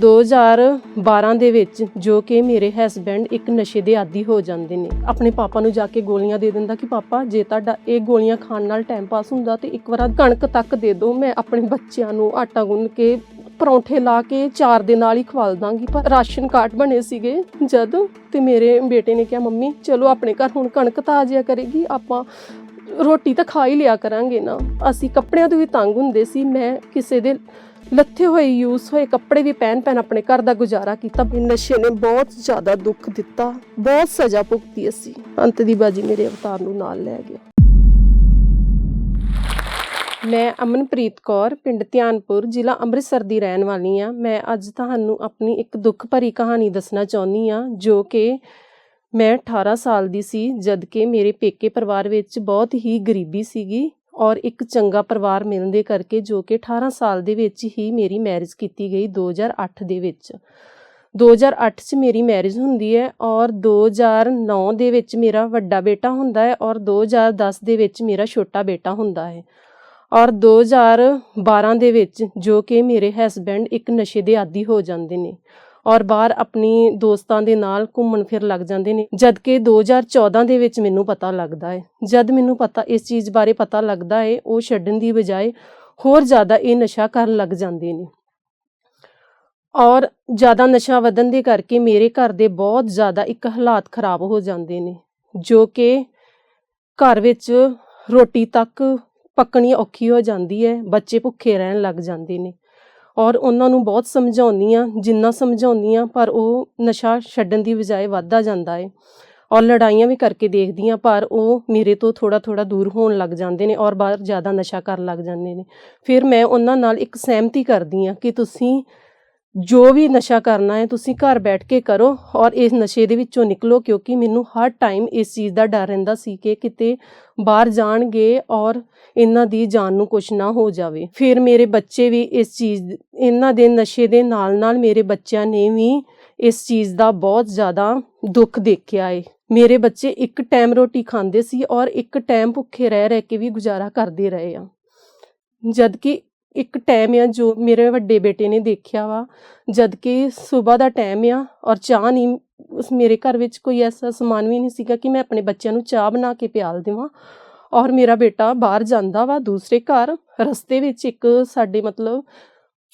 2012 ਦੇ ਵਿੱਚ ਜੋ ਕਿ ਮੇਰੇ ਹਸਬੈਂਡ ਇੱਕ ਨਸ਼ੇ ਦੇ ਆਦੀ ਹੋ ਜਾਂਦੇ ਨੇ। ਆਪਣੇ ਪਾਪਾ ਨੂੰ ਜਾ ਕੇ ਗੋਲੀਆਂ ਦੇ ਦਿੰਦਾ ਕਿ, ਪਾਪਾ, ਜੇ ਤੁਹਾਡਾ ਇਹ ਗੋਲੀਆਂ ਖਾਣ ਨਾਲ ਟਾਈਮ ਪਾਸ ਹੁੰਦਾ ਤੇ ਇੱਕ ਵਾਰ ਕਣਕ ਤੱਕ ਦੇ ਦਿਓ। ਮੈਂ ਆਪਣੇ ਬੱਚਿਆਂ ਨੂੰ ਆਟਾ ਗੁੰਨ ਕੇ ਪਰੌਂਠੇ ਲਾ ਕੇ ਚਾਰ ਦੇ ਨਾਲ ਹੀ ਖਵਾਲ ਦਾਂਗੀ। ਪਰ ਰਾਸ਼ਨ ਕਾਰਡ ਬਣੇ ਸੀਗੇ ਜਦ ਤੇ ਮੇਰੇ ਬੇਟੇ ਨੇ ਕਿਹਾ, ਮੰਮੀ, ਚਲੋ ਆਪਣੇ ਘਰ ਹੁਣ ਕਣਕ ਤਾਂ ਆ ਜਾਇਆ ਕਰੇਗੀ, ਆਪਾਂ ਰੋਟੀ ਤਾਂ ਖਾ ਹੀ ਲਿਆ ਕਰਾਂਗੇ ਨਾ। ਅਸੀਂ ਕੱਪੜਿਆਂ ਤੋਂ ਵੀ ਤੰਗ ਹੁੰਦੇ ਸੀ। ਮੈਂ ਕਿਸੇ ਦੇ ਲੱਥੇ ਹੋਏ ਯੂਜ਼ ਹੋਏ ਕੱਪੜੇ ਵੀ ਪਹਿਨ ਪਹਿਨ ਆਪਣੇ ਘਰ ਦਾ ਗੁਜ਼ਾਰਾ ਕੀਤਾ। ਨਸ਼ੇ ਨੇ ਬਹੁਤ ਜ਼ਿਆਦਾ ਦੁੱਖ ਦਿੱਤਾ ਬਹੁਤ ਸਜ਼ਾ ਭੁਗਤੀ ਅਸੀਂ। ਅੰਤ ਦੀ ਬਾਜੀ ਮੇਰੇ ਅਵਤਾਰ ਨੂੰ ਨਾਲ ਲੈ ਗਿਆ। ਮੈਂ ਅਮਨਪ੍ਰੀਤ ਕੌਰ ਪਿੰਡ ਧਿਆਨਪੁਰ ਜ਼ਿਲ੍ਹਾ ਅੰਮ੍ਰਿਤਸਰ ਦੀ ਰਹਿਣ ਵਾਲੀ ਆ ਮੈਂ ਅੱਜ ਤੁਹਾਨੂੰ ਆਪਣੀ ਇੱਕ ਦੁੱਖ ਭਰੀ ਕਹਾਣੀ ਦੱਸਣਾ ਚਾਹੁੰਦੀ ਆ ਜੋ ਕਿ ਮੈਂ 18 ਸਾਲ ਦੀ ਸੀ ਜਦ ਕਿ ਮੇਰੇ ਪੇਕੇ ਪਰਿਵਾਰ ਵਿੱਚ ਬਹੁਤ ਹੀ ਗਰੀਬੀ ਸੀਗੀ। ਔਰ ਇੱਕ ਚੰਗਾ ਪਰਿਵਾਰ ਮਿਲਣ ਦੇ ਕਰਕੇ ਜੋ ਕਿ 18 ਸਾਲ ਦੇ ਵਿੱਚ ਹੀ ਮੇਰੀ ਮੈਰਿਜ ਕੀਤੀ ਗਈ 2008 ਦੇ ਵਿੱਚ। 2008 ਚ ਮੇਰੀ ਮੈਰਿਜ ਹੁੰਦੀ ਹੈ ਔਰ 2009 ਦੇ ਵਿੱਚ ਮੇਰਾ ਵੱਡਾ ਬੇਟਾ ਹੁੰਦਾ ਹੈ ਔਰ 2010 ਦੇ ਵਿੱਚ ਮੇਰਾ ਛੋਟਾ ਬੇਟਾ ਹੁੰਦਾ ਹੈ। ਔਰ 2012 ਦੇ ਵਿੱਚ ਜੋ ਕਿ ਮੇਰੇ ਹਸਬੈਂਡ ਇੱਕ ਨਸ਼ੇ ਦੇ ਆਦੀ ਹੋ ਜਾਂਦੇ ਨੇ। ਔਰ ਬਾਹਰ ਆਪਣੀ ਦੋਸਤਾਂ ਦੇ ਨਾਲ ਘੁੰਮਣ ਫਿਰ ਲੱਗ ਜਾਂਦੇ ਨੇ। ਜਦ ਕਿ 2014 ਦੇ ਵਿੱਚ ਮੈਨੂੰ ਪਤਾ ਲੱਗਦਾ ਹੈ ਜਦ ਮੈਨੂੰ ਪਤਾ, ਇਸ ਚੀਜ਼ ਬਾਰੇ ਪਤਾ ਲੱਗਦਾ ਹੈ ਉਹ ਛੱਡਣ ਦੀ ਬਜਾਏ ਹੋਰ ਜ਼ਿਆਦਾ ਇਹ ਨਸ਼ਾ ਕਰਨ ਲੱਗ ਜਾਂਦੇ ਨੇ। ਔਰ ਜ਼ਿਆਦਾ ਨਸ਼ਾ ਵਧਣ ਦੇ ਕਰਕੇ ਮੇਰੇ ਘਰ ਦੇ ਬਹੁਤ ਜ਼ਿਆਦਾ ਇੱਕ ਹਾਲਾਤ ਖਰਾਬ ਹੋ ਜਾਂਦੇ ਨੇ, ਜੋ ਕਿ ਘਰ ਵਿੱਚ ਰੋਟੀ ਤੱਕ ਪੱਕਣੀ ਔਖੀ ਹੋ ਜਾਂਦੀ ਹੈ ਬੱਚੇ ਭੁੱਖੇ ਰਹਿਣ ਲੱਗ ਜਾਂਦੇ ਨੇ। ਔਰ ਉਹਨਾਂ ਨੂੰ ਬਹੁਤ ਸਮਝਾਉਂਦੀ ਆ ਜਿੰਨਾ ਸਮਝਾਉਂਦੀ ਆ ਪਰ ਉਹ ਨਸ਼ਾ ਛੱਡਣ ਦੀ ਬਜਾਏ ਵੱਧਦਾ ਜਾਂਦਾ ਏ। ਔਰ ਲੜਾਈਆਂ ਵੀ ਕਰਕੇ ਦੇਖਦੀ ਆ ਪਰ ਉਹ ਮੇਰੇ ਤੋਂ ਥੋੜਾ ਥੋੜਾ ਦੂਰ ਹੋਣ ਲੱਗ ਜਾਂਦੇ ਨੇ ਔਰ ਬਾਹਰ ਜ਼ਿਆਦਾ ਨਸ਼ਾ ਕਰਨ ਲੱਗ ਜਾਂਦੇ ਨੇ। ਫਿਰ ਮੈਂ ਉਹਨਾਂ ਨਾਲ ਇੱਕ ਸਹਿਮਤੀ ਕਰਦੀ ਆ ਕਿ ਤੁਸੀਂ ਜੋ ਵੀ ਨਸ਼ਾ ਕਰਨਾ ਹੈ, ਤੁਸੀਂ ਘਰ ਬੈਠ ਕੇ ਕਰੋ ਔਰ ਇਸ ਨਸ਼ੇ ਦੇ ਵਿੱਚੋਂ ਨਿਕਲੋ, ਕਿਉਂਕਿ ਮੈਨੂੰ ਹਰ ਟਾਈਮ ਇਸ ਚੀਜ਼ ਦਾ ਡਰ ਰਹਿੰਦਾ ਸੀ ਕਿ ਕਿਤੇ ਬਾਹਰ ਜਾਣਗੇ ਔਰ ਇਹਨਾਂ ਦੀ ਜਾਨ ਨੂੰ ਕੁਝ ਨਾ ਹੋ ਜਾਵੇ। ਫਿਰ ਮੇਰੇ ਬੱਚੇ ਵੀ ਇਸ ਚੀਜ਼, ਇਹਨਾਂ ਦੇ ਨਸ਼ੇ ਦੇ ਨਾਲ ਨਾਲ ਮੇਰੇ ਬੱਚਿਆਂ ਨੇ ਵੀ ਇਸ ਚੀਜ਼ ਦਾ ਬਹੁਤ ਜ਼ਿਆਦਾ ਦੁੱਖ ਦੇਖਿਆ ਏ। ਮੇਰੇ ਬੱਚੇ ਇੱਕ ਟਾਈਮ ਰੋਟੀ ਖਾਂਦੇ ਸੀ ਔਰ ਇੱਕ ਟਾਈਮ ਭੁੱਖੇ ਰਹਿ ਰਹਿ ਕੇ ਵੀ ਗੁਜ਼ਾਰਾ ਕਰਦੇ ਰਹੇ ਆ। ਜਦਕਿ ਇੱਕ ਟਾਈਮ ਆ ਜੋ ਮੇਰੇ ਵੱਡੇ ਬੇਟੇ ਨੇ ਦੇਖਿਆ ਵਾ, ਜਦ ਕਿ ਸਵੇਰ ਦਾ ਟਾਈਮ ਆ ਔਰ ਚਾਹ ਨਹੀਂ, ਉਸ ਮੇਰੇ ਘਰ ਵਿੱਚ ਕੋਈ ਐਸਾ ਸਮਾਨ ਵੀ ਨਹੀਂ ਸੀਗਾ ਕਿ ਮੈਂ ਆਪਣੇ ਬੱਚਿਆਂ ਨੂੰ ਚਾਹ ਬਣਾ ਕੇ ਪਿਆਲ ਦੇਵਾਂ। ਔਰ ਮੇਰਾ ਬੇਟਾ ਬਾਹਰ ਜਾਂਦਾ ਵਾ ਦੂਸਰੇ ਘਰ, ਰਸਤੇ ਵਿੱਚ ਇੱਕ ਸਾਡੇ ਮਤਲਬ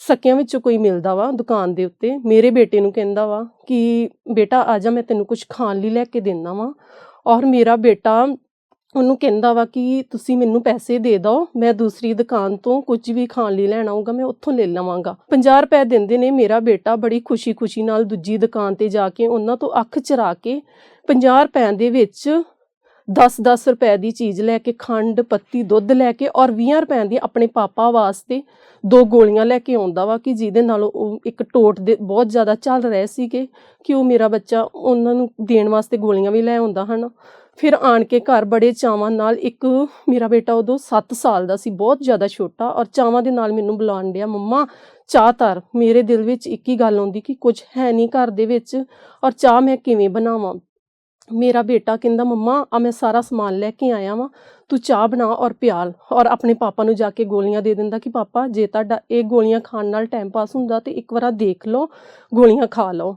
ਸਕਿਆਂ ਵਿੱਚੋਂ ਕੋਈ ਮਿਲਦਾ ਵਾ ਦੁਕਾਨ ਦੇ ਉੱਤੇ, ਮੇਰੇ ਬੇਟੇ ਨੂੰ ਕਹਿੰਦਾ ਵਾ ਕਿ ਬੇਟਾ ਆ ਜਾ ਮੈਂ ਤੈਨੂੰ ਕੁਝ ਖਾਣ ਲਈ ਲੈ ਕੇ ਦੇਣਾ ਵਾ। ਔਰ ਮੇਰਾ ਬੇਟਾ ਉਹਨੂੰ ਕਹਿੰਦਾ ਵਾ ਕਿ ਤੁਸੀਂ ਮੈਨੂੰ ਪੈਸੇ ਦੇ ਦਿਓ, ਮੈਂ ਦੂਸਰੀ ਦੁਕਾਨ ਤੋਂ ਕੁਝ ਵੀ ਖਾਣ ਲਈ ਲੈਣਾ ਹੋਊਗਾ ਮੈਂ ਉੱਥੋਂ ਲੈ ਲਵਾਂਗਾ। 50 ਰੁਪਏ ਦਿੰਦੇ ਨੇ ਮੇਰਾ ਬੇਟਾ ਬੜੀ ਖੁਸ਼ੀ-ਖੁਸ਼ੀ ਨਾਲ ਦੂਜੀ ਦੁਕਾਨ ਤੇ ਜਾ ਕੇ ਉਹਨਾਂ ਤੋਂ ਅੱਖ ਚਰਾ ਕੇ 50 ਰੁਪਏ ਦੇ ਵਿੱਚ 10-10 ਰੁਪਏ ਦੀ ਚੀਜ਼ ਲੈ ਕੇ, ਖੰਡ, ਪੱਤੀ, ਦੁੱਧ ਲੈ ਕੇ ਔਰ 20 ਰੁਪਏ ਦੀ ਆਪਣੇ ਪਾਪਾ ਵਾਸਤੇ ਦੋ ਗੋਲੀਆਂ ਲੈ ਕੇ ਆਉਂਦਾ ਵਾ ਕਿ ਜਿਹਦੇ ਨਾਲ ਉਹ ਇੱਕ ਟੋਟ ਦੇ ਬਹੁਤ ਜ਼ਿਆਦਾ ਚੱਲ ਰਹੇ ਸੀਗੇ ਕਿ ਉਹ ਮੇਰਾ ਬੱਚਾ ਉਹਨਾਂ ਨੂੰ ਦੇਣ ਵਾਸਤੇ ਗੋਲੀਆਂ ਵੀ ਲੈ ਆਉਂਦਾ, ਹਨ। ਫਿਰ ਆਣ ਕੇ ਘਰ ਬੜੇ ਚਾਵਾਂ ਨਾਲ ਇੱਕ ਮੇਰਾ ਬੇਟਾ ਉਦੋਂ 7 ਸਾਲ ਦਾ ਸੀ, ਬਹੁਤ ਜ਼ਿਆਦਾ ਛੋਟਾ ਔਰ ਚਾਵਾਂ ਦੇ ਨਾਲ ਮੈਨੂੰ ਬੁਲਾਉਣ ਡਿਆ, ਮੰਮਾ, ਚਾਹ ਧਰ। ਮੇਰੇ ਦਿਲ ਵਿੱਚ ਇੱਕ ਹੀ ਗੱਲ ਆਉਂਦੀ ਕਿ ਕੁਝ ਹੈ ਨਹੀਂ ਘਰ ਦੇ ਵਿੱਚ ਔਰ ਚਾਹ ਮੈਂ ਕਿਵੇਂ ਬਣਾਵਾਂ? ਮੇਰਾ ਬੇਟਾ ਕਹਿੰਦਾ, ਮੰਮਾ ਆ ਮੈਂ ਸਾਰਾ ਸਮਾਨ ਲੈ ਕੇ ਆਇਆ ਵਾਂ। ਤੂੰ ਚਾਹ ਬਣਾ ਔਰ ਪਿਆਲ। ਔਰ ਆਪਣੇ ਪਾਪਾ ਨੂੰ ਜਾ ਕੇ ਗੋਲੀਆਂ ਦੇ ਦਿੰਦਾ ਕਿ, ਪਾਪਾ, ਜੇ ਤੁਹਾਡਾ ਇਹ ਗੋਲੀਆਂ ਖਾਣ ਨਾਲ ਟਾਈਮ ਪਾਸ ਹੁੰਦਾ ਤੇ ਇੱਕ ਵਾਰ ਦੇਖ ਲਓ, ਗੋਲੀਆਂ ਖਾ ਲਓ।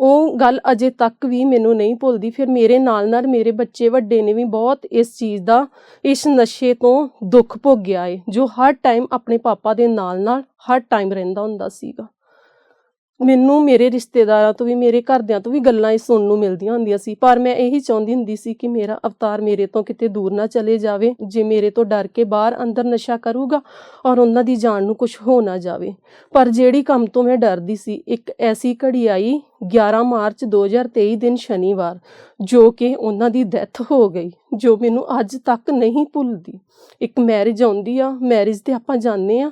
ਉਹ ਗੱਲ ਅਜੇ ਤੱਕ ਵੀ ਮੈਨੂੰ ਨਹੀਂ ਭੁੱਲਦੀ। ਫਿਰ ਮੇਰੇ ਨਾਲ ਨਾਲ ਮੇਰੇ ਬੱਚੇ ਵੱਡੇ ਨੇ ਵੀ ਬਹੁਤ ਇਸ ਚੀਜ਼ ਦਾ, ਇਸ ਨਸ਼ੇ ਤੋਂ ਦੁੱਖ ਭੋਗਿਆ ਏ, ਜੋ ਹਰ ਟਾਈਮ ਆਪਣੇ ਪਾਪਾ ਦੇ ਨਾਲ ਨਾਲ, ਹਰ ਟਾਈਮ ਰਹਿੰਦਾ ਹੁੰਦਾ ਸੀਗਾ। ਮੈਨੂੰ ਮੇਰੇ ਰਿਸ਼ਤੇਦਾਰਾਂ ਤੋਂ ਵੀ, ਮੇਰੇ ਘਰਦਿਆਂ ਤੋਂ ਵੀ ਗੱਲਾਂ ਇਹ ਸੁਣਨ ਨੂੰ ਮਿਲਦੀਆਂ ਹੁੰਦੀਆਂ ਸੀ। ਪਰ ਮੈਂ ਇਹੀ ਚਾਹੁੰਦੀ ਹੁੰਦੀ ਸੀ ਕਿ ਮੇਰਾ ਅਵਤਾਰ ਮੇਰੇ ਤੋਂ ਕਿਤੇ ਦੂਰ ਨਾ ਚਲੇ ਜਾਵੇ, ਜੇ ਮੇਰੇ ਤੋਂ ਡਰ ਕੇ ਬਾਹਰ ਅੰਦਰ ਨਸ਼ਾ ਕਰੂਗਾ ਔਰ ਉਹਨਾਂ ਦੀ ਜਾਨ ਨੂੰ ਕੁਝ ਹੋ ਨਾ ਜਾਵੇ। ਪਰ ਜਿਹੜੀ ਕੰਮ ਤੋਂ ਮੈਂ ਡਰਦੀ ਸੀ, ਇੱਕ ਐਸੀ ਘੜੀ ਆਈ 11 ਮਾਰਚ 2023 ਦਿਨ ਸ਼ਨੀਵਾਰ, ਜੋ ਕਿ ਉਹਨਾਂ ਦੀ ਡੈਥ ਹੋ ਗਈ, ਜੋ ਮੈਨੂੰ ਅੱਜ ਤੱਕ ਨਹੀਂ ਭੁੱਲਦੀ। ਇੱਕ ਮੈਰਿਜ ਆਉਂਦੀ ਆ ਮੈਰਿਜ ਤੇ ਆਪਾਂ ਜਾਂਦੇ ਆ,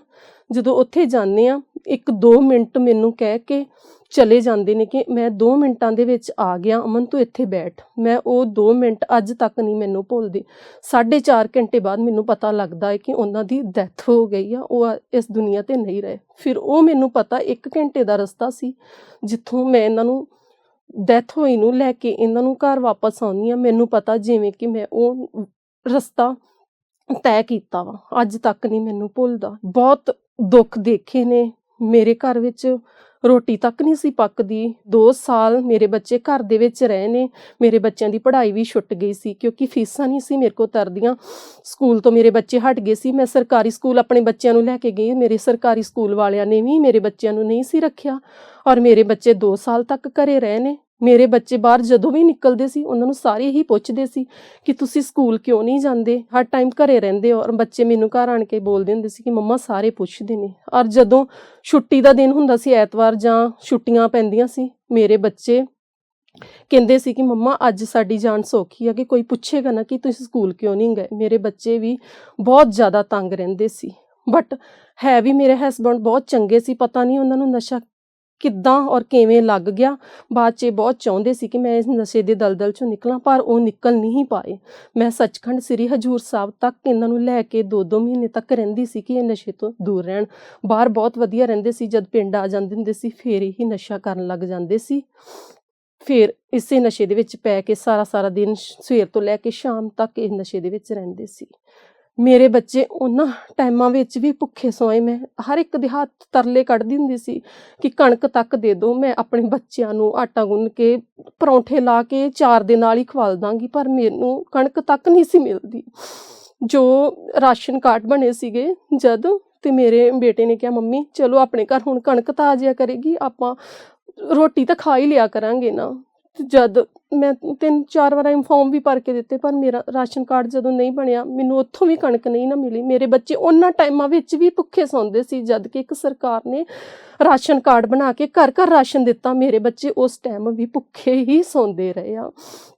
ਜਦੋਂ ਉੱਥੇ ਜਾਂਦੇ ਆ ਇੱਕ 2 ਮਿੰਟ ਮੈਨੂੰ ਕਹਿ ਕੇ ਚਲੇ ਜਾਂਦੇ ਨੇ ਕਿ ਮੈਂ 2 ਮਿੰਟਾਂ ਦੇ ਵਿੱਚ ਆ ਗਿਆ, ਅਮਨ ਤੂੰ ਇੱਥੇ ਬੈਠ। ਮੈਂ ਉਹ 2 ਮਿੰਟ ਅੱਜ ਤੱਕ ਨਹੀਂ ਮੈਨੂੰ ਭੁੱਲਦੀ। 4.5 ਘੰਟੇ ਬਾਅਦ ਮੈਨੂੰ ਪਤਾ ਲੱਗਦਾ ਹੈ ਕਿ ਉਹਨਾਂ ਦੀ ਡੈਥ ਹੋ ਗਈ ਆ, ਉਹ ਇਸ ਦੁਨੀਆ ਤੇ ਨਹੀਂ ਰਹੇ। ਫਿਰ ਉਹ ਮੈਨੂੰ ਪਤਾ 1 ਘੰਟੇ ਦਾ ਰਸਤਾ ਸੀ, ਜਿੱਥੋਂ ਮੈਂ ਇਹਨਾਂ ਨੂੰ ਡੈਥ ਹੋਈ ਨੂੰ ਲੈ ਕੇ ਇਹਨਾਂ ਨੂੰ ਘਰ ਵਾਪਸ ਆਉਣੀ ਆ ਮੈਨੂੰ ਪਤਾ ਜਿਵੇਂ ਕਿ ਮੈਂ ਉਹ ਰਸਤਾ ਤੈਅ ਕੀਤਾ ਵਾ। ਅੱਜ ਤੱਕ ਨਹੀਂ ਮੈਨੂੰ ਭੁੱਲਦਾ। ਬਹੁਤ ਦੁੱਖ ਦੇਖੇ ਨੇ। ਮੇਰੇ ਘਰ ਵਿੱਚ ਰੋਟੀ ਤੱਕ ਨਹੀਂ ਸੀ ਪੱਕਦੀ। 2 ਸਾਲ ਮੇਰੇ ਬੱਚੇ ਘਰ ਦੇ ਵਿੱਚ ਰਹੇ ਨੇ। ਮੇਰੇ ਬੱਚਿਆਂ ਦੀ ਪੜ੍ਹਾਈ ਵੀ ਛੁੱਟ ਗਈ ਸੀ ਕਿਉਂਕਿ ਫੀਸਾਂ ਨਹੀਂ ਸੀ ਮੇਰੇ ਕੋਲ ਤਰਦੀਆਂ। ਸਕੂਲ ਤੋਂ ਮੇਰੇ ਬੱਚੇ ਹਟ ਗਏ ਸੀ। ਮੈਂ ਸਰਕਾਰੀ ਸਕੂਲ ਆਪਣੇ ਬੱਚਿਆਂ ਨੂੰ ਲੈ ਕੇ ਗਈ। ਮੇਰੇ ਸਰਕਾਰੀ ਸਕੂਲ ਵਾਲਿਆਂ ਨੇ ਵੀ ਮੇਰੇ ਬੱਚਿਆਂ ਨੂੰ ਨਹੀਂ ਸੀ ਰੱਖਿਆ। ਔਰ ਮੇਰੇ ਬੱਚੇ 2 ਸਾਲ ਤੱਕ ਘਰੇ ਰਹੇ ਨੇ। ਮੇਰੇ ਬੱਚੇ ਬਾਹਰ ਜਦੋਂ ਵੀ ਨਿਕਲਦੇ ਸੀ, ਉਹਨਾਂ ਨੂੰ ਸਾਰੇ ਹੀ ਪੁੱਛਦੇ ਸੀ ਕਿ ਤੁਸੀਂ ਸਕੂਲ ਕਿਉਂ ਨਹੀਂ ਜਾਂਦੇ? ਹਰ ਟਾਈਮ ਘਰੇ ਰਹਿੰਦੇ ਹੋ ਔਰ ਬੱਚੇ ਮੈਨੂੰ ਘਰ ਆਣ ਕੇ ਬੋਲਦੇ ਹੁੰਦੇ ਸੀ ਕਿ ਮੰਮਾ ਸਾਰੇ ਪੁੱਛਦੇ ਨੇ। ਔਰ ਜਦੋਂ ਛੁੱਟੀ ਦਾ ਦਿਨ ਹੁੰਦਾ ਸੀ, ਐਤਵਾਰ ਜਾਂ ਛੁੱਟੀਆਂ ਪੈਂਦੀਆਂ ਸੀ, ਮੇਰੇ ਬੱਚੇ ਕਹਿੰਦੇ ਸੀ ਕਿ ਮੰਮਾ ਅੱਜ ਸਾਡੀ ਜਾਨ ਸੌਖੀ ਆ ਕਿ ਕੋਈ ਪੁੱਛੇਗਾ ਨਾ ਕਿ ਤੁਸੀਂ ਸਕੂਲ ਕਿਉਂ ਨਹੀਂ ਗਏ? ਮੇਰੇ ਬੱਚੇ ਵੀ ਬਹੁਤ ਜ਼ਿਆਦਾ ਤੰਗ ਰਹਿੰਦੇ ਸੀ। ਬਟ ਹੈ ਵੀ ਮੇਰੇ ਹਸਬੰਡ ਬਹੁਤ ਚੰਗੇ ਸੀ, ਪਤਾ ਨਹੀਂ ਉਹਨਾਂ ਨੂੰ ਨਸ਼ਾ ਕਿੱਦਾਂ ਔਰ ਕਿਵੇਂ ਲੱਗ ਗਿਆ। ਬਾਅਦ 'ਚ ਇਹ ਬਹੁਤ ਚਾਹੁੰਦੇ ਸੀ ਕਿ ਮੈਂ ਇਸ ਨਸ਼ੇ ਦੇ ਦਲਦਲ 'ਚੋਂ ਨਿਕਲਾਂ, ਪਰ ਉਹ ਨਿਕਲ ਨਹੀਂ ਪਾਏ। ਮੈਂ ਸੱਚਖੰਡ ਸ੍ਰੀ ਹਜੂਰ ਸਾਹਿਬ ਤੱਕ ਇਹਨਾਂ ਨੂੰ ਲੈ ਕੇ 2-2 ਮਹੀਨੇ ਤੱਕ ਰਹਿੰਦੀ ਸੀ ਕਿ ਇਹ ਨਸ਼ੇ ਤੋਂ ਦੂਰ ਰਹਿਣ। ਬਾਹਰ ਬਹੁਤ ਵਧੀਆ ਰਹਿੰਦੇ ਸੀ, ਜਦ ਪਿੰਡ ਆ ਜਾਂਦੇ ਹੁੰਦੇ ਸੀ, ਫੇਰ ਹੀ ਨਸ਼ਾ ਕਰਨ ਲੱਗ ਜਾਂਦੇ ਸੀ। ਫਿਰ ਇਸੇ ਨਸ਼ੇ ਦੇ ਵਿੱਚ ਪੈ ਕੇ ਸਾਰਾ ਸਾਰਾ ਦਿਨ ਸਵੇਰ ਤੋਂ ਲੈ ਕੇ ਸ਼ਾਮ ਤੱਕ ਇਹ ਨਸ਼ੇ ਦੇ ਵਿੱਚ ਰਹਿੰਦੇ ਸੀ। ਮੇਰੇ ਬੱਚੇ ਉਹਨਾਂ ਟਾਈਮਾਂ ਵਿੱਚ ਵੀ ਭੁੱਖੇ ਸੋਏ ਮੈਂ। ਹਰ ਇੱਕ ਦੇ ਹੱਥ ਤਰਲੇ ਕੱਢਦੀ ਹੁੰਦੀ ਸੀ ਕਿ ਕਣਕ ਤੱਕ ਦੇ ਦਿਓ ਮੈਂ ਆਪਣੇ ਬੱਚਿਆਂ ਨੂੰ ਆਟਾ ਗੁੰਨ ਕੇ ਪਰੌਂਠੇ ਲਾ ਕੇ ਚਾਰ ਦੇ ਨਾਲ ਹੀ ਖਵਾਲ ਦਾਂਗੀ, ਪਰ ਮੈਨੂੰ ਕਣਕ ਤੱਕ ਨਹੀਂ ਸੀ ਮਿਲਦੀ। ਜੋ ਰਾਸ਼ਨ ਕਾਰਡ ਬਣੇ ਸੀਗੇ ਜਦ ਤੇ ਮੇਰੇ ਬੇਟੇ ਨੇ ਕਿਹਾ, ਮੰਮੀ, ਚਲੋ ਆਪਣੇ ਘਰ ਹੁਣ ਕਣਕ ਤਾਂ ਆ ਜਾਇਆ ਕਰੇਗੀ, ਆਪਾਂ ਰੋਟੀ ਤਾਂ ਖਾ ਹੀ ਲਿਆ ਕਰਾਂਗੇ ਨਾ। ਜਦ ਮੈਂ ਤਿੰਨ ਚਾਰ ਵਾਰ ਇਨਫੋਰਮ ਵੀ ਭਰ ਕੇ ਦਿੱਤੇ, ਪਰ ਮੇਰਾ ਰਾਸ਼ਨ ਕਾਰਡ ਜਦੋਂ ਨਹੀਂ ਬਣਿਆ, ਮੈਨੂੰ ਉੱਥੋਂ ਵੀ ਕਣਕ ਨਹੀਂ ਨਾ ਮਿਲੀ। ਮੇਰੇ ਬੱਚੇ ਉਹਨਾਂ ਟਾਈਮਾਂ ਵਿੱਚ ਵੀ ਭੁੱਖੇ ਸੌਂਦੇ ਸੀ, ਜਦ ਕਿ ਇੱਕ ਸਰਕਾਰ ਨੇ ਰਾਸ਼ਨ ਕਾਰਡ ਬਣਾ ਕੇ ਘਰ ਘਰ ਰਾਸ਼ਨ ਦਿੱਤਾ। ਮੇਰੇ ਬੱਚੇ ਉਸ ਟਾਈਮ ਵੀ ਭੁੱਖੇ ਹੀ ਸੌਂਦੇ ਰਹੇ ਆ।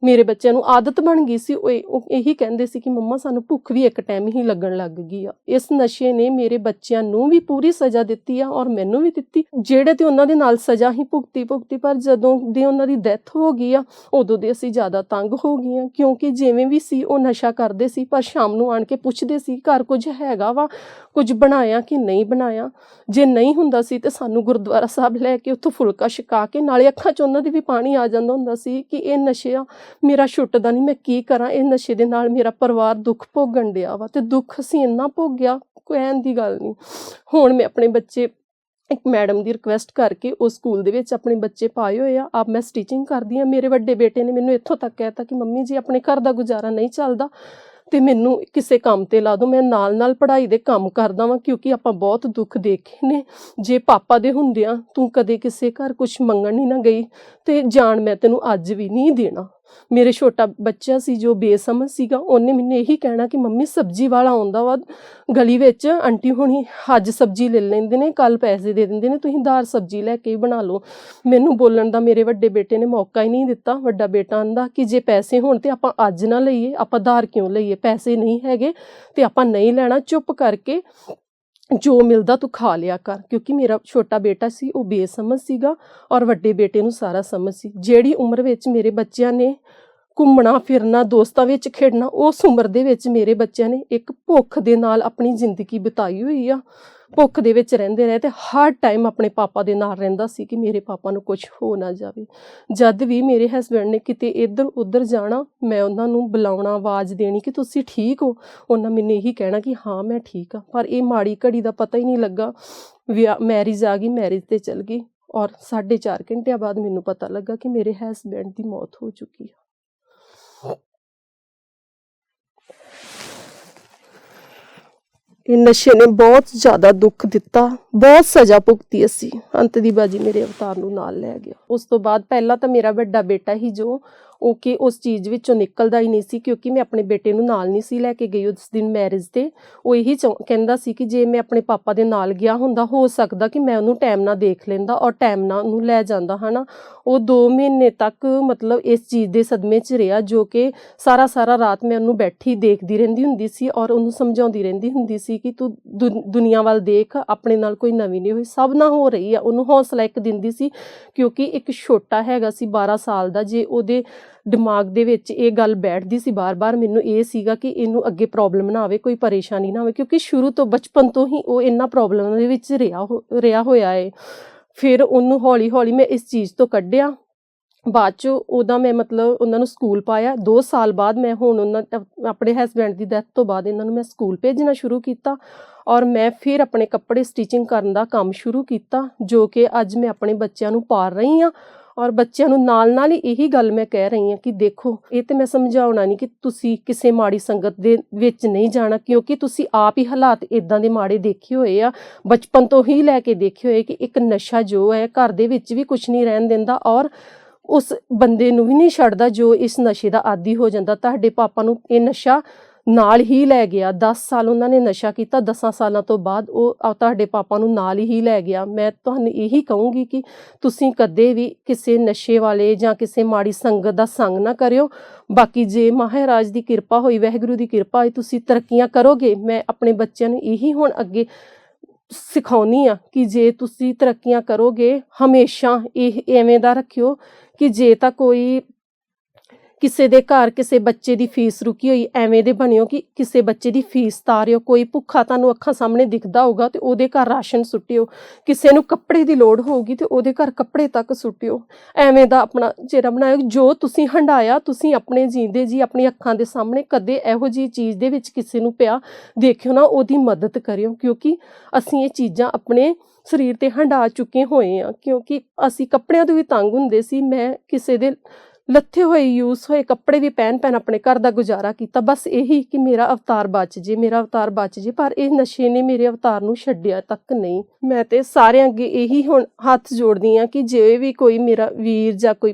ਮੇਰੇ ਬੱਚਿਆਂ ਨੂੰ ਆਦਤ ਬਣ ਗਈ ਸੀ, ਉਹ ਇਹੀ ਕਹਿੰਦੇ ਸੀ ਕਿ ਮੰਮਾ, ਸਾਨੂੰ ਭੁੱਖ ਵੀ ਇੱਕ ਟਾਈਮ ਹੀ ਲੱਗਣ ਲੱਗ ਗਈ ਆ। ਇਸ ਨਸ਼ੇ ਨੇ ਮੇਰੇ ਬੱਚਿਆਂ ਨੂੰ ਵੀ ਪੂਰੀ ਸਜ਼ਾ ਦਿੱਤੀ ਆ ਔਰ ਮੈਨੂੰ ਵੀ ਦਿੱਤੀ। ਜਿਹੜੇ ਤੇ ਉਹਨਾਂ ਦੇ ਨਾਲ ਸਜ਼ਾ ਹੀ ਭੁਗਤੀ ਭੁਗਤੀ ਪਰ ਜਦੋਂ ਦੀ ਉਹਨਾਂ ਦੀ ਡੈਥ ਹੋ ਗਈ ਆ ਉਦੋਂ ਦੇ ਅਸੀਂ ਜ਼ਿਆਦਾ ਤੰਗ ਹੋ ਗਈਆਂ, ਕਿਉਂਕਿ ਜਿਵੇਂ ਵੀ ਸੀ, ਉਹ ਨਸ਼ਾ ਕਰਦੇ ਸੀ, ਪਰ ਸ਼ਾਮ ਨੂੰ ਆਣ ਕੇ ਪੁੱਛਦੇ ਸੀ, ਘਰ ਕੁਝ ਹੈਗਾ ਵਾ? ਕੁਝ ਬਣਾਇਆ ਕਿ ਨਹੀਂ ਬਣਾਇਆ? ਜੇ ਨਹੀਂ ਹੁੰਦਾ ਸੀ, ਤੇ ਸਾਨੂੰ ਗੁਰਦੁਆਰਾ ਸਾਹਿਬ ਲੈ ਕੇ ਉੱਥੋਂ ਫੁਲਕਾ ਛਕਾ ਕੇ, ਨਾਲੇ ਅੱਖਾਂ 'ਚ ਉਹਨਾਂ ਦੀ ਵੀ ਪਾਣੀ ਆ ਜਾਂਦਾ ਹੁੰਦਾ ਸੀ ਕਿ ਇਹ ਨਸ਼ਾ ਮੇਰਾ ਛੁੱਟਦਾ ਨਹੀਂ, ਮੈਂ ਕੀ ਕਰਾਂ? ਇਹ ਨਸ਼ੇ ਦੇ ਨਾਲ ਮੇਰਾ ਪਰਿਵਾਰ ਦੁੱਖ ਭੋਗਣ ਡਿਆ ਵਾ, ਤੇ ਦੁੱਖ ਅਸੀਂ ਇੰਨਾ ਭੋਗਿਆ, ਕਹਿਣ ਦੀ ਗੱਲ ਨਹੀਂ। ਹੁਣ ਮੈਂ ਆਪਣੇ ਬੱਚੇ ਇੱਕ ਮੈਡਮ ਦੀ ਰਿਕੁਐਸਟ ਕਰਕੇ ਉਹ ਸਕੂਲ ਦੇ ਵਿੱਚ ਆਪਣੇ ਬੱਚੇ ਪਾਏ ਹੋਏ ਆ। ਆਪ ਮੈਂ ਸਟਿਚਿੰਗ ਕਰਦੀ ਆ। ਮੇਰੇ ਵੱਡੇ ਬੇਟੇ ਨੇ ਮੈਨੂੰ ਇੱਥੋਂ ਤੱਕ ਕਹਿਤਾ ਕਿ ਮੰਮੀ ਜੀ, ਆਪਣੇ ਘਰ ਦਾ ਗੁਜ਼ਾਰਾ ਨਹੀਂ ਚੱਲਦਾ ਤੇ ਮੈਨੂੰ ਕਿਸੇ ਕੰਮ ਤੇ ਲਾ ਦਿਓ। ਮੈਂ ਨਾਲ ਨਾਲ ਪੜ੍ਹਾਈ ਦੇ ਕੰਮ ਕਰਦਾ ਵਾਂ ਕਿਉਂਕਿ ਆਪਾਂ ਬਹੁਤ ਦੁੱਖ ਦੇਖੇ ਨੇ। ਜੇ ਪਾਪਾ ਦੇ ਹੁੰਦਿਆਂ ਤੂੰ ਕਦੇ ਕਿਸੇ ਘਰ ਕੁਝ ਮੰਗਣ ਨਹੀਂ ਨਾ ਗਈ ਤੇ ਜਾਣ ਮੈਂ ਤੈਨੂੰ ਅੱਜ ਵੀ ਨਹੀਂ ਦੇਣਾ। ਮੇਰੇ ਛੋਟਾ ਬੱਚਾ ਸੀ ਜੋ ਬੇਸਮਝ ਸੀਗਾ, ਉਹਨੇ ਮੈਨੂੰ ਇਹੀ ਕਹਿਣਾ ਕਿ ਮੰਮੀ ਸਬਜ਼ੀ ਵਾਲਾ ਆਉਂਦਾ ਵਾ ਗਲੀ ਵਿੱਚ, ਆਂਟੀ ਹੁਣੀ ਅੱਜ ਸਬਜ਼ੀ ਲੈ ਲੈਂਦੇ ਨੇ ਕੱਲ ਪੈਸੇ ਦੇ ਦਿੰਦੇ ਨੇ, ਤੁਸੀਂ ਦਾਰ ਸਬਜ਼ੀ ਲੈ ਕੇ ਬਣਾ ਲਓ। ਮੈਨੂੰ ਬੋਲਣ ਦਾ ਮੇਰੇ ਵੱਡੇ ਬੇਟੇ ਨੇ ਮੌਕਾ ਹੀ ਨਹੀਂ ਦਿੱਤਾ, ਵੱਡਾ ਬੇਟਾ ਆਂਦਾ ਕਿ ਜੇ ਪੈਸੇ ਹੋਣ ਤੇ ਆਪਾਂ ਅੱਜ ਨਾ ਲਈਏ, ਆਪਾਂ ਦਾਰ ਕਿਉਂ ਲਈਏ? ਪੈਸੇ ਨਹੀਂ ਹੈਗੇ ਤੇ ਆਪਾਂ ਨਹੀਂ ਲੈਣਾ, ਚੁੱਪ ਕਰਕੇ ਜੋ ਮਿਲਦਾ ਤੂੰ ਖਾ ਲਿਆ ਕਰ, ਕਿਉਂਕਿ ਮੇਰਾ ਛੋਟਾ ਬੇਟਾ ਸੀ, ਉਹ ਬੇਸਮਝ ਸੀਗਾ ਔਰ ਵੱਡੇ ਬੇਟੇ ਨੂੰ ਸਾਰਾ ਸਮਝ ਸੀ। ਜਿਹੜੀ ਉਮਰ ਵਿੱਚ ਮੇਰੇ ਬੱਚਿਆਂ ਨੇ ਘੁੰਮਣਾ, ਫਿਰਨਾ, ਦੋਸਤਾਂ ਵਿੱਚ ਖੇਡਣਾ, ਉਸ ਉਮਰ ਦੇ ਵਿੱਚ ਮੇਰੇ ਬੱਚਿਆਂ ਨੇ ਇੱਕ ਭੁੱਖ ਦੇ ਨਾਲ ਆਪਣੀ ਜ਼ਿੰਦਗੀ ਬਿਤਾਈ ਹੋਈ ਆ। ਭੁੱਖ ਦੇ ਵਿੱਚ ਰਹਿੰਦੇ ਰਹੇ ਤੇ ਹਰ ਟਾਈਮ ਆਪਣੇ ਪਾਪਾ ਦੇ ਨਾਲ ਰਹਿੰਦਾ ਸੀ ਕਿ ਮੇਰੇ ਪਾਪਾ ਨੂੰ ਕੁਝ ਹੋ ਨਾ ਜਾਵੇ। ਜਦ ਵੀ ਮੇਰੇ ਹਸਬੰਡ ਨੇ ਕਿਤੇ ਇੱਧਰ ਉੱਧਰ ਜਾਣਾ, ਮੈਂ ਉਹਨਾਂ ਨੂੰ ਬੁਲਾਉਣਾ, ਆਵਾਜ਼ ਦੇਣੀ ਕਿ ਤੁਸੀਂ ਠੀਕ ਹੋ, ਉਹਨਾਂ ਮੈਨੂੰ ਇਹੀ ਕਹਿਣਾ ਕਿ ਹਾਂ, ਮੈਂ ਠੀਕ ਆ ਪਰ ਇਹ ਮਾੜੀ ਘੜੀ ਦਾ ਪਤਾ ਹੀ ਨਹੀਂ ਲੱਗਾ। ਵਿਆਹ ਮੈਰਿਜ ਆ ਗਈ ਮੈਰਿਜ ਤੇ ਚਲ ਗਈ ਔਰ 4.5 ਘੰਟਿਆਂ ਬਾਅਦ ਮੈਨੂੰ ਪਤਾ ਲੱਗਾ ਕਿ ਮੇਰੇ ਹਸਬੰਡ ਦੀ ਮੌਤ ਹੋ ਚੁੱਕੀ ਆ। ਇਹ ਨਸ਼ੇ ਨੇ ਬਹੁਤ ਜ਼ਿਆਦਾ ਦੁੱਖ ਦਿੱਤਾ, ਬਹੁਤ ਸਜ਼ਾ ਭੁਗਤੀ ਅਸੀਂ। ਅੰਤ ਦੀ ਬਾਜੀ ਮੇਰੇ ਅਵਤਾਰ ਨੂੰ ਨਾਲ ਲੈ ਗਿਆ। ਉਸ ਤੋਂ ਬਾਅਦ ਪਹਿਲਾਂ ਤਾਂ ਮੇਰਾ ਵੱਡਾ ਬੇਟਾ ਹੀ ਜੋ ਉਹ ਕਿ ਉਸ ਚੀਜ਼ ਵਿੱਚੋਂ ਨਿਕਲਦਾ ਹੀ ਨਹੀਂ ਸੀ ਕਿਉਂਕਿ ਮੈਂ ਆਪਣੇ ਬੇਟੇ ਨੂੰ ਨਾਲ ਨਹੀਂ ਸੀ ਲੈ ਕੇ ਗਈ ਉਸ ਦਿਨ ਮੈਰਿਜ ਤੇ। ਉਹ ਇਹੀ ਚਾਹੁੰ- ਕਹਿੰਦਾ ਸੀ ਕਿ ਜੇ ਮੈਂ ਆਪਣੇ ਪਾਪਾ ਦੇ ਨਾਲ ਗਿਆ ਹੁੰਦਾ, ਹੋ ਸਕਦਾ ਕਿ ਮੈਂ ਉਹਨੂੰ ਟਾਈਮ ਨਾਲ ਦੇਖ ਲੈਂਦਾ ਔਰ ਟਾਈਮ ਨਾਲ ਉਹਨੂੰ ਲੈ ਜਾਂਦਾ, ਹਨਾ? ਉਹ 2 ਮਹੀਨੇ ਤੱਕ ਮਤਲਬ ਇਸ ਚੀਜ਼ ਦੇ ਸਦਮੇ 'ਚ ਰਿਹਾ ਜੋ ਕਿ ਸਾਰਾ ਸਾਰਾ ਰਾਤ ਮੈਂ ਉਹਨੂੰ ਬੈਠੀ ਦੇਖਦੀ ਰਹਿੰਦੀ ਹੁੰਦੀ ਸੀ ਔਰ ਉਹਨੂੰ ਸਮਝਾਉਂਦੀ ਰਹਿੰਦੀ ਹੁੰਦੀ ਸੀ ਕਿ ਤੂੰ ਦੁਨ- ਦੁਨੀਆ ਵੱਲ ਦੇਖ, ਆਪਣੇ ਨਾਲ ਕੋਈ ਨਵੀਂ ਨਹੀਂ ਹੋਈ। ਸਭ ਨਾ ਹੋ ਰਹੀ ਆ। ਉਹਨੂੰ ਹੌਸਲਾ ਇੱਕ ਦਿੰਦੀ ਸੀ ਕਿਉਂਕਿ ਇੱਕ ਛੋਟਾ ਹੈਗਾ ਸੀ 12 ਸਾਲ ਦਾ, ਜੇ ਉਹਦੇ ਦਿਮਾਗ ਦੇ ਵਿੱਚ ਇਹ ਗੱਲ ਬੈਠਦੀ ਸੀ ਬਾਰ-ਬਾਰ, ਮੈਨੂੰ ਇਹ ਸੀਗਾ ਕਿ ਇਹਨੂੰ ਅੱਗੇ ਪ੍ਰੋਬਲਮ ਨਾ ਆਵੇ, ਕੋਈ ਪਰੇਸ਼ਾਨੀ ਨਾ ਆਵੇ, ਕਿਉਂਕਿ ਸ਼ੁਰੂ ਤੋਂ ਬਚਪਨ ਤੋਂ ਹੀ ਉਹ ਇਹਨਾਂ ਪ੍ਰੋਬਲਮ ਦੇ ਵਿੱਚ ਰਿਹਾ ਹੋ- ਰਿਹਾ ਹੋਇਆ ਹੈ ਫਿਰ ਉਹਨੂੰ ਹੌਲੀ-ਹੌਲੀ ਮੈਂ ਇਸ ਚੀਜ਼ ਤੋਂ ਕੱਢਿਆ। ਬਾਅਦ ਚ ਉਹਦਾ ਮੈਂ ਮਤਲਬ ਉਹਨਾਂ ਨੂੰ ਸਕੂਲ ਪਾਇਆ। 2 ਸਾਲ ਬਾਅਦ ਮੈਂ ਹੁਣ ਉਹਨਾਂ ਆਪਣੇ ਹਸਬੰਡ ਦੀ ਡੈਥ ਤੋਂ ਬਾਅਦ ਇਹਨਾਂ ਨੂੰ ਮੈਂ ਸਕੂਲ ਭੇਜਣਾ ਸ਼ੁਰੂ ਕੀਤਾ ਔਰ ਮੈਂ ਫਿਰ ਆਪਣੇ ਕੱਪੜੇ ਸਟਿਚਿੰਗ ਕਰਨ ਦਾ ਕੰਮ ਸ਼ੁਰੂ ਕੀਤਾ, ਜੋ ਕਿ ਅੱਜ ਮੈਂ ਆਪਣੇ ਬੱਚਿਆਂ ਨੂੰ ਪਾਲ ਰਹੀ ਹਾਂ। ਔਰ ਬੱਚਿਆਂ ਨੂੰ ਨਾਲ ਨਾਲ ਹੀ ਇਹੀ ਗੱਲ ਮੈਂ ਕਹਿ ਰਹੀ ਹਾਂ ਕਿ ਦੇਖੋ, ਇਹ ਤੇ ਮੈਂ ਸਮਝਾਉਣਾ ਨਹੀਂ ਕਿ ਤੁਸੀਂ ਕਿਸੇ ਮਾੜੀ ਸੰਗਤ ਦੇ ਵਿੱਚ ਨਹੀਂ ਜਾਣਾ, ਕਿਉਂਕਿ ਤੁਸੀਂ ਆਪ ਹੀ ਹਾਲਾਤ ਇਦਾਂ ਦੇ ਮਾੜੇ ਦੇਖੇ ਹੋਏ ਆ। ਬਚਪਨ ਤੋਂ ਹੀ ਲੈ ਕੇ ਦੇਖੇ ਹੋਏ ਕਿ ਇੱਕ ਨਸ਼ਾ ਜੋ ਹੈ, ਘਰ ਦੇ ਵਿੱਚ ਵੀ ਕੁਝ ਨਹੀਂ ਰਹਿਣ ਦਿੰਦਾ ਔਰ ਉਸ ਬੰਦੇ ਨੂੰ ਵੀ ਨਹੀਂ ਛੱਡਦਾ ਜੋ ਇਸ ਨਸ਼ੇ ਦਾ ਆਦੀ ਹੋ ਜਾਂਦਾ। ਤੁਹਾਡੇ ਪਾਪਾ ਨੂੰ ਇਹ ਨਸ਼ਾ ਨਾਲ ਹੀ ਲੈ ਗਿਆ। 10 ਸਾਲ ਉਹਨਾਂ ਨੇ ਨਸ਼ਾ ਕੀਤਾ। 10 ਸਾਲਾਂ ਤੋਂ ਬਾਅਦ ਉਹ ਤੁਹਾਡੇ ਪਾਪਾ ਨੂੰ ਨਾਲ ਹੀ ਲੈ ਗਿਆ। ਮੈਂ ਤੁਹਾਨੂੰ ਇਹੀ ਕਹੂੰਗੀ ਕਿ ਤੁਸੀਂ ਕਦੇ ਵੀ ਕਿਸੇ ਨਸ਼ੇ ਵਾਲੇ ਜਾਂ ਕਿਸੇ ਮਾੜੀ ਸੰਗਤ ਦਾ ਸੰਗ ਨਾ ਕਰਿਓ। ਬਾਕੀ ਜੇ ਮਹਾਰਾਜ ਦੀ ਕਿਰਪਾ ਹੋਈ, ਵਾਹਿਗੁਰੂ ਦੀ ਕਿਰਪਾ ਹੋਈ, ਤੁਸੀਂ ਤਰੱਕੀਆਂ ਕਰੋਗੇ। ਮੈਂ ਆਪਣੇ ਬੱਚਿਆਂ ਨੂੰ ਇਹੀ ਹੁਣ ਅੱਗੇ ਸਿਖਾਉਣੀ ਆ ਕਿ ਜੇ ਤੁਸੀਂ ਤਰੱਕੀਆਂ ਕਰੋਗੇ, ਹਮੇਸ਼ਾ ਇਹ ਐਵੇਂ ਦਾ ਰੱਖਿਓ ਕਿ ਜੇ ਤਾਂ ਕੋਈ ਕਿਸੇ ਦੇ ਘਰ ਕਿਸੇ ਬੱਚੇ ਦੀ ਫੀਸ ਰੁਕੀ ਹੋਈ, ਐਵੇਂ ਦੇ ਬਣਿਓ ਕਿ ਕਿਸੇ ਬੱਚੇ ਦੀ ਫੀਸ ਤਾਰਿਓ, ਕੋਈ ਭੁੱਖਾ ਤੁਹਾਨੂੰ ਅੱਖਾਂ ਸਾਹਮਣੇ ਦਿਖਦਾ ਹੋਊਗਾ ਤੇ ਉਹਦੇ ਘਰ ਰਾਸ਼ਨ ਸੁੱਟਿਓ, ਕਿਸੇ ਨੂੰ ਕੱਪੜੇ ਦੀ ਲੋੜ ਹੋਊਗੀ ਤੇ ਉਹਦੇ ਘਰ ਕੱਪੜੇ ਤੱਕ ਸੁੱਟਿਓ। ਐਵੇਂ ਦਾ ਆਪਣਾ ਚਿਹਰਾ ਬਣਾਇਓ, ਜੋ ਤੁਸੀਂ ਹੰਡਾਇਆ ਤੁਸੀਂ ਆਪਣੇ ਜੀਂਦੇ ਜੀ, ਆਪਣੀ ਅੱਖਾਂ ਦੇ ਸਾਹਮਣੇ ਕਦੇ ਇਹੋ ਜੀ ਚੀਜ਼ ਦੇ ਵਿੱਚ ਕਿਸੇ ਨੂੰ ਪਿਆ, ਦੇਖਿਓ ਨਾ ਉਹਦੀ ਮਦਦ ਕਰਿਓ, ਕਿਉਂਕਿ ਅਸੀਂ ਇਹ ਚੀਜ਼ਾਂ ਆਪਣੇ ਸਰੀਰ ਤੇ ਹੰਡਾ ਚੁੱਕੇ ਹੋਏ ਆ ਕਿਉਂਕਿ ਅਸੀਂ ਕੱਪੜਿਆਂ ਤੋਂ ਵੀ ਤੰਗ ਹੁੰਦੇ ਸੀ, ਮੈਂ ਕਿਸੇ ਦੇ ਲੱਥੇ ਹੋਏ ਯੂਸ ਹੋਏ ਕੱਪੜੇ ਵੀ ਪਹਿਨ ਪਹਿਨ ਆਪਣੇ ਘਰ ਦਾ ਗੁਜ਼ਾਰਾ ਕੀਤਾ। ਬਸ ਇਹੀ ਕਿ ਮੇਰਾ ਅਵਤਾਰ ਬਚ ਜੇ, ਮੇਰਾ ਅਵਤਾਰ ਬਚ ਜੇ, ਪਰ ਇਹ ਨਸ਼ੇ ਨੇ ਮੇਰੇ ਅਵਤਾਰ ਨੂੰ ਛੱਡਿਆ ਤੱਕ ਨਹੀਂ। ਮੈਂ ਤੇ ਸਾਰਿਆਂ ਅੱਗੇ ਇਹੀ ਹੁਣ ਹੱਥ ਜੋੜਦੀ ਆ ਕਿ ਜੇ ਵੀ ਕੋਈ ਮੇਰਾ ਵੀਰ ਜਾਂ ਕੋਈ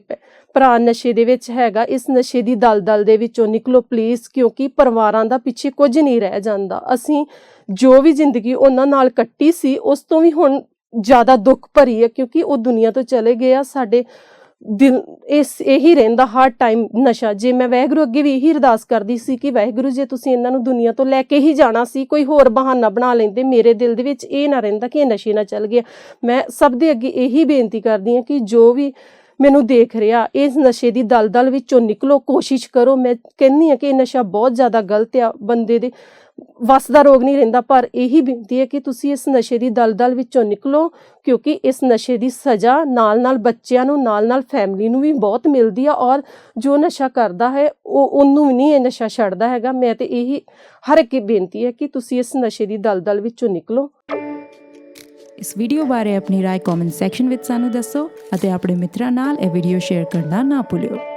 ਭਰਾ ਨਸ਼ੇ ਦੇ ਵਿੱਚ ਹੈਗਾ, ਇਸ ਨਸ਼ੇ ਦੀ ਦਲਦਲ ਦੇ ਵਿੱਚੋਂ ਨਿਕਲੋ ਪਲੀਜ਼ ਕਿਉਂਕਿ ਪਰਿਵਾਰਾਂ ਦਾ ਪਿੱਛੇ ਕੁਝ ਨਹੀਂ ਰਹਿ ਜਾਂਦਾ। ਅਸੀਂ ਜੋ ਵੀ ਜ਼ਿੰਦਗੀ ਉਹਨਾਂ ਨਾਲ ਕੱਟੀ ਸੀ, ਉਸ ਤੋਂ ਵੀ ਹੁਣ ਜ਼ਿਆਦਾ ਦੁੱਖ ਭਰੀ ਹੈ, ਕਿਉਂਕਿ ਉਹ ਦੁਨੀਆ ਤੋਂ ਚਲੇ ਗਏ ਆ। ਸਾਡੇ ਦਿਲ ਇਸ, ਇਹੀ ਰਹਿੰਦਾ ਹਰ ਟਾਈਮ ਨਸ਼ਾ। ਜੇ ਮੈਂ ਵਾਹਿਗੁਰੂ ਅੱਗੇ ਵੀ ਇਹੀ ਅਰਦਾਸ ਕਰਦੀ ਸੀ ਕਿ ਵਾਹਿਗੁਰੂ ਜੇ ਤੁਸੀਂ ਇਹਨਾਂ ਨੂੰ ਦੁਨੀਆ ਤੋਂ ਲੈ ਕੇ ਹੀ ਜਾਣਾ ਸੀ, ਕੋਈ ਹੋਰ ਬਹਾਨਾ ਬਣਾ ਲੈਂਦੇ, ਮੇਰੇ ਦਿਲ ਦੇ ਵਿੱਚ ਇਹ ਨਾ ਰਹਿੰਦਾ ਕਿ ਇਹ ਨਸ਼ੇ ਨਾਲ ਚੱਲ ਗਿਆ। ਮੈਂ ਸਭ ਦੇ ਅੱਗੇ ਇਹੀ ਬੇਨਤੀ ਕਰਦੀ ਹਾਂ ਕਿ ਜੋ ਵੀ ਮੈਨੂੰ ਦੇਖ ਰਿਹਾ, ਇਸ ਨਸ਼ੇ ਦੀ ਦਲਦਲ ਵਿੱਚੋਂ ਨਿਕਲੋ, ਕੋਸ਼ਿਸ਼ ਕਰੋ। ਮੈਂ ਕਹਿੰਨੀ ਆ ਕਿ ਇਹ ਨਸ਼ਾ ਬਹੁਤ ਜ਼ਿਆਦਾ ਗਲਤ ਆ ਬੰਦੇ ਦੇ। ਵਸ ਦਾ ਰੋਗ ਨਹੀਂ ਰਹਿੰਦਾ ਪਰ ਇਹੀ ਬੇਨਤੀ ਹੈ ਕਿ ਤੁਸੀਂ ਇਸ ਨਸ਼ੇ ਦੀ ਦਲਦਲ ਵਿੱਚੋਂ ਨਿਕਲੋ ਕਿਉਂਕਿ ਇਸ ਨਸ਼ੇ ਦੀ ਸਜ਼ਾ ਨਾਲ-ਨਾਲ ਬੱਚਿਆਂ ਨੂੰ ਨਾਲ-ਨਾਲ ਫੈਮਿਲੀ ਨੂੰ ਵੀ ਬਹੁਤ ਮਿਲਦੀ ਆ ਔਰ ਜੋ ਨਸ਼ਾ ਕਰਦਾ ਹੈ ਉਹ ਉਹਨੂੰ ਵੀ ਨਹੀਂ ਇਹ ਨਸ਼ਾ ਛੱਡਦਾ ਹੈਗਾ ਮੈਂ ਤੇ ਇਹੀ ਹਰ ਇੱਕ ਬੇਨਤੀ ਹੈ ਕਿ ਤੁਸੀਂ ਇਸ ਨਸ਼ੇ ਦੀ ਦਲਦਲ ਵਿੱਚੋਂ ਨਿਕਲੋ ਇਸ ਵੀਡੀਓ ਬਾਰੇ ਆਪਣੀ رائے ਕਮੈਂਟ ਸੈਕਸ਼ਨ ਵਿੱਚ ਸਾਨੂੰ ਦੱਸੋ ਅਤੇ ਆਪਣੇ ਮਿੱਤਰਾਂ ਨਾਲ ਇਹ ਵੀਡੀਓ ਸ਼ੇਅਰ ਕਰਨਾ ਨਾ ਭੁੱਲਿਓ